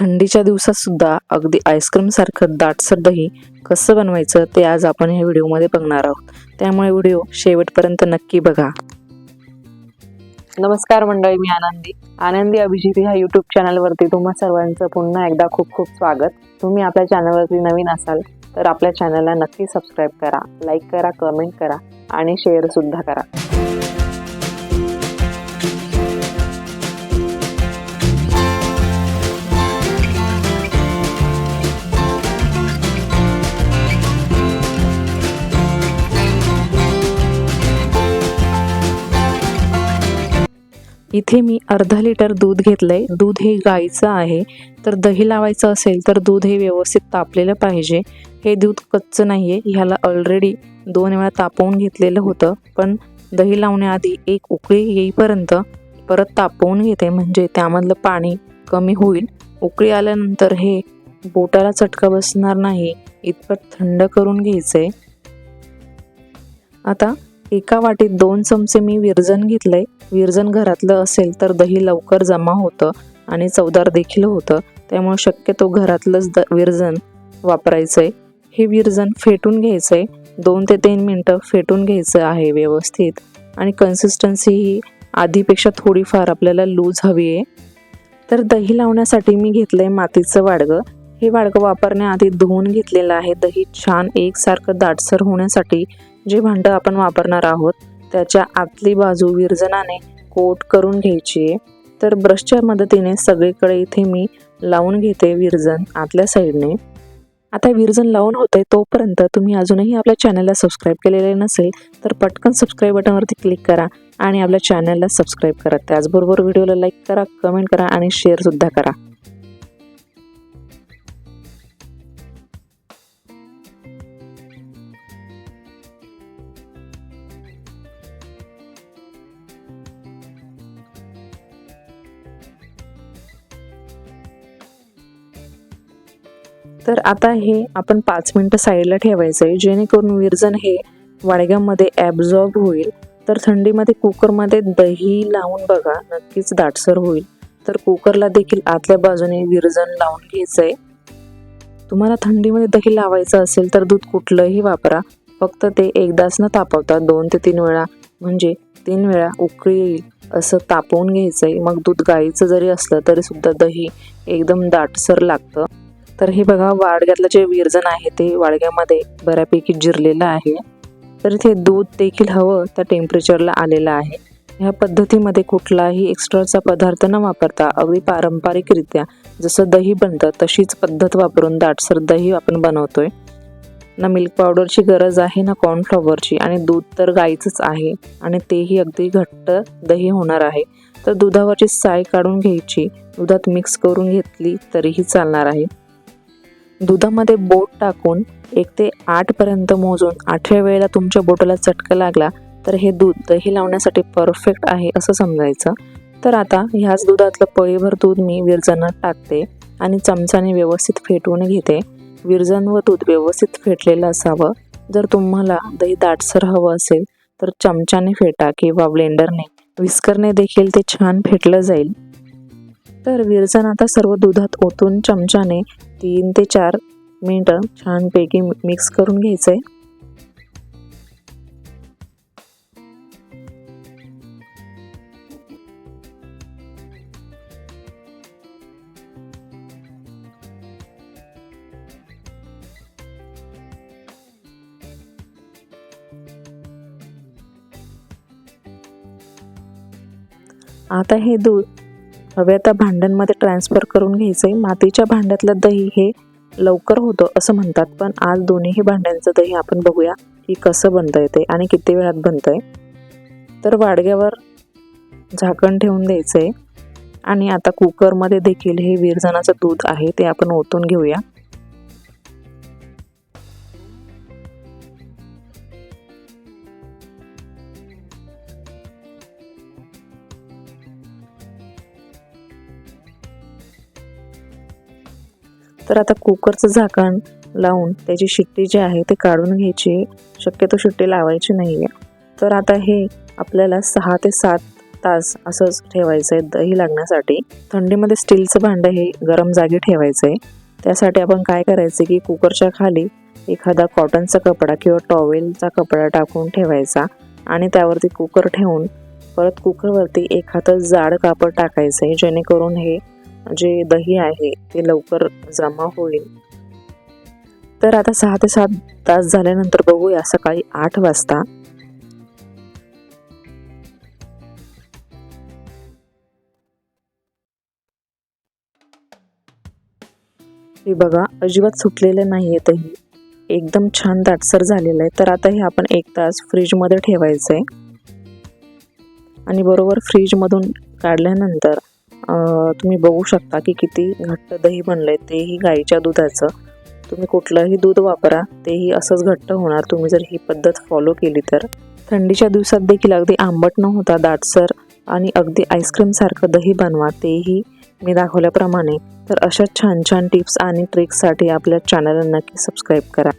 थंडीच्या दिवसात सुद्धा अगदी आईस्क्रीम सारखं दाटसर दही कसं बनवायचं ते आज आपण या व्हिडिओमध्ये बघणार आहोत. त्यामुळे व्हिडिओ शेवटपर्यंत नक्की बघा. नमस्कार मंडळी मी आनंदी. आनंदी अभिजित ह्या युट्यूब चॅनलवरती तुम्हा सर्वांचं पुन्हा एकदा खूप खूप स्वागत. तुम्ही आपल्या चॅनलवरती नवीन असाल तर आपल्या चॅनलला नक्की सबस्क्राईब करा लाईक करा कमेंट करा आणि शेअर सुद्धा करा. इथे मी अर्धा लिटर दूध घेतलंय. दूध हे गाईचं आहे. तर दही लावायचं असेल तर दूध हे व्यवस्थित तापलेलं पाहिजे. हे दूध कच्चं नाहीये. ह्याला ऑलरेडी दोन वेळा तापवून घेतलेलं होतं. पण दही लावण्याआधी एक उकळी येईपर्यंत परत तापवून घेते. म्हणजे त्यामधलं पाणी कमी होईल. उकळी आल्यानंतर हे बोटाला चटका बसणार नाही. इतपत थंड करून घ्यायचंय. आता एका वाटीत दोन चमचे मी विरजन घेतलंय. विरजन घरातलं असेल तर दही लवकर जमा होतं आणि चवदार देखील होतं. त्यामुळे शक्यतो घरातलंच द विरजन वापरायचं आहे हे विरजन फेटून घ्यायचं आहे दोन ते तीन मिनटं फेटून घ्यायचं आहे व्यवस्थित. आणि कन्सिस्टन्सी ही आधीपेक्षा थोडीफार आपल्याला लूज हवी आहे. तर दही लावण्यासाठी मी घेतलं आहे मातीचं वाडगं. हे वाडगं वापरण्याआधी धुवून घेतलेलं आहे. दही छान एकसारखं दाटसर होण्यासाठी जे भांडं आपण वापरणार आहोत त्याच्या आतली बाजू विरजनाने कोट करून घ्यायची आहे. तर ब्रशच्या मदतीने सगळीकडे इथे मी लावून घेते विरजन आतल्या साईडने. आता विरजन लावून होते तोपर्यंत तुम्ही अजूनही आपल्या चॅनलला सबस्क्राईब केलेले नसेल तर पटकन सबस्क्राईब बटनवरती क्लिक करा आणि आपल्या चॅनलला सबस्क्राईब करा. त्याचबरोबर व्हिडिओला लाईक करा कमेंट करा आणि शेअरसुद्धा करा. तर आता हे आपण पाच मिनटं साईडला ठेवायचं आहे. जेणेकरून विरजन हे वाडग्यामध्ये ॲब्झॉर्ब होईल. तर थंडीमध्ये कुकरमध्ये दही लावून बघा नक्कीच दाटसर होईल. तर कुकरला देखील आतल्या बाजूने विरजन लावून घ्यायचं आहे तुम्हाला थंडीमध्ये दही लावायचं असेल तर दूध कुठलंही वापरा. फक्त ते एकदाच न तापवता दोन ते तीन वेळा म्हणजे तीन वेळा उकळी येईल असं तापवून घ्यायचं आहे मग दूध गाईचं जरी असलं तरी सुद्धा दही एकदम दाटसर लागतं. तर हे बघा वाडग्यातलं जे विरजण आहे ते वाडग्यामध्ये बऱ्यापैकी जिरलेलं आहे. तर इथे दूध देखील हवं त्या टेम्परेचरला आलेलं आहे. ह्या पद्धतीमध्ये कुठलाही एक्स्ट्राचा पदार्थ न वापरता अगदी पारंपरिकरित्या जसं दही बनतं तशीच पद्धत वापरून दाटसर दही आपण बनवतोय. ना मिल्क पावडरची गरज आहे ना कॉर्नफ्लॉवरची आणि दूध तर गाईचंच आहे आणि तेही अगदी घट्ट दही होणार आहे. तर दुधावरची साय काढून घ्यायची दुधात मिक्स करून घेतली तरीही चालणार आहे. दुधामध्ये बोट टाकून एक ते आठ पर्यंत मोजून आठव्या वेळेला तुमच्या बोटाला चटका लागला तर हे दूध दही लावण्यासाठी परफेक्ट आहे असं समजायचं. तर आता ह्याच दुधातलं पळीभर दूध मी विरजणात टाकते आणि चमचाने व्यवस्थित फेटवून घेते. विरजन व दूध व्यवस्थित फेटलेलं असावं. जर तुम्हाला दही दाटसर हवं असेल तर चमच्याने फेटा किंवा ब्लेंडरने. विस्करने देखील ते छान फेटलं जाईल. तर विरजन आता सर्व दुधात ओतून चमच्याने तीन ते चार मिनटं छानपैकी मिक्स करून घ्यायचं आहे आता हे दूध हवे त्या भांड्यांमध्ये ट्रान्सफर करून घ्यायचं आहे मातीच्या भांड्यातलं दही हे लवकर होतं असं म्हणतात. पण आज दोन्हीही भांड्यांचं दही आपण बघूया की कसं बनतं ते आणि किती वेळात बनतंय. तर वाडग्यावर झाकण ठेवून द्यायचं आहे आणि आता कुकरमध्ये देखील हे विरजणाचं दूध आहे ते आपण ओतून घेऊया. तर आता कुकरचं झाकण लावून त्याची शिट्टी जी आहे ते काढून घ्यायची. शक्यतो शिट्टी लावायची नाही आहे तर आता हे आपल्याला सहा ते सात तास असंच ठेवायचं आहे दही लागण्यासाठी. थंडीमध्ये स्टीलचं भांडं हे गरम जागी ठेवायचं आहे त्यासाठी आपण काय करायचं की कुकरच्या खाली एखादा कॉटनचा कपडा किंवा टॉवेलचा कपडा टाकून ठेवायचा आणि त्यावरती कुकर ठेवून परत कुकरवरती एखादं जाड कापड टाकायचं आहे जेणेकरून हे जे दही आहे ते लवकर जमा होईल. तर आता सहा ते सात तास झाल्यानंतर बघूया सकाळी आठ वाजता. हे बघा अजिबात सुटलेलं नाही आहे दही. एकदम छान दाटसर झालेलं आहे. तर आता हे आपण एक तास फ्रीजमध्ये ठेवायचं आहे आणि बरोबर फ्रीजमधून काढल्यानंतर तुम्ही बघू शकता की किती घट्ट दही बनलंय तेही गाईच्या दुधाचं. तुम्ही कुठलंही दूध वापरा तेही असंच घट्ट होणार. तुम्ही जर ही पद्धत फॉलो केली तर. थंडीच्या दिवसात देखील अगदी आंबट न होता दाटसर आणि अगदी आईस्क्रीमसारखं दही बनवा तेही मी दाखवल्याप्रमाणे. तर अशा छान छान टिप्स आणि ट्रिक्ससाठी आपल्या चॅनलला नक्की सबस्क्राईब करा.